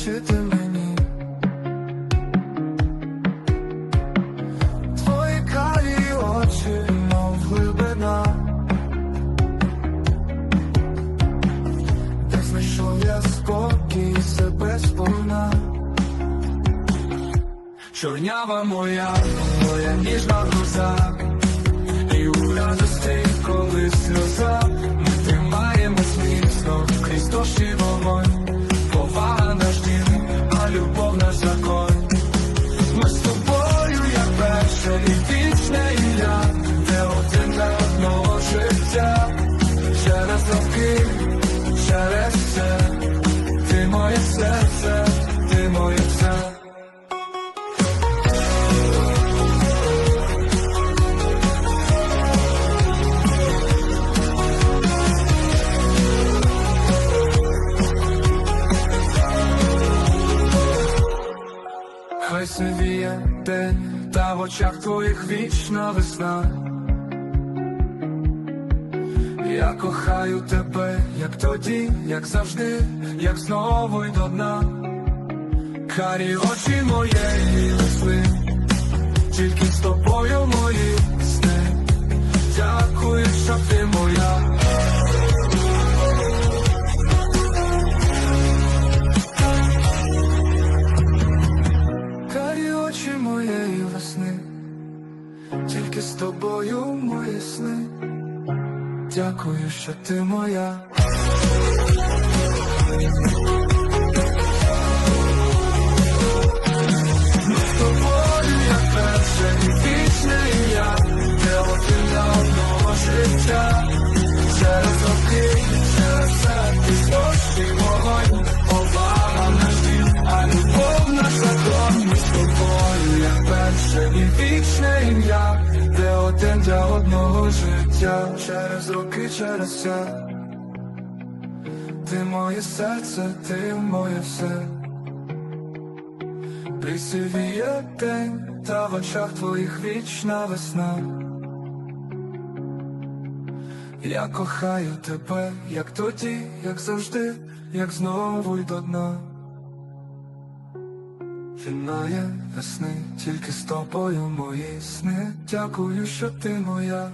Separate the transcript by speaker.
Speaker 1: злічити мені. Твої карі очі, мов глибина. Де знайшов я спокій себе сповна. Чорнява моя, моя ніжна груза, роки, через все, ти моє серце, ти моє все. Хай сивіє день, та в очах твоїх вічна весна. Я кохаю тебе, як тоді, як завжди, як знову й до дна. Карі очі моєї весни, тільки з тобою мої сни. Дякую, що ти моя. Карі очі моєї весни, тільки з тобою мої сни. Дякую, що ти моя. Один для одного життя. Через роки, через все. Ти моє серце, ти моє все. Присивіє день, та в очах твоїх вічна весна. Я кохаю тебе, як тоді, як завжди, як знову й до дна. Фінає весни, тільки з тобою мої сни. Дякую, що ти моя.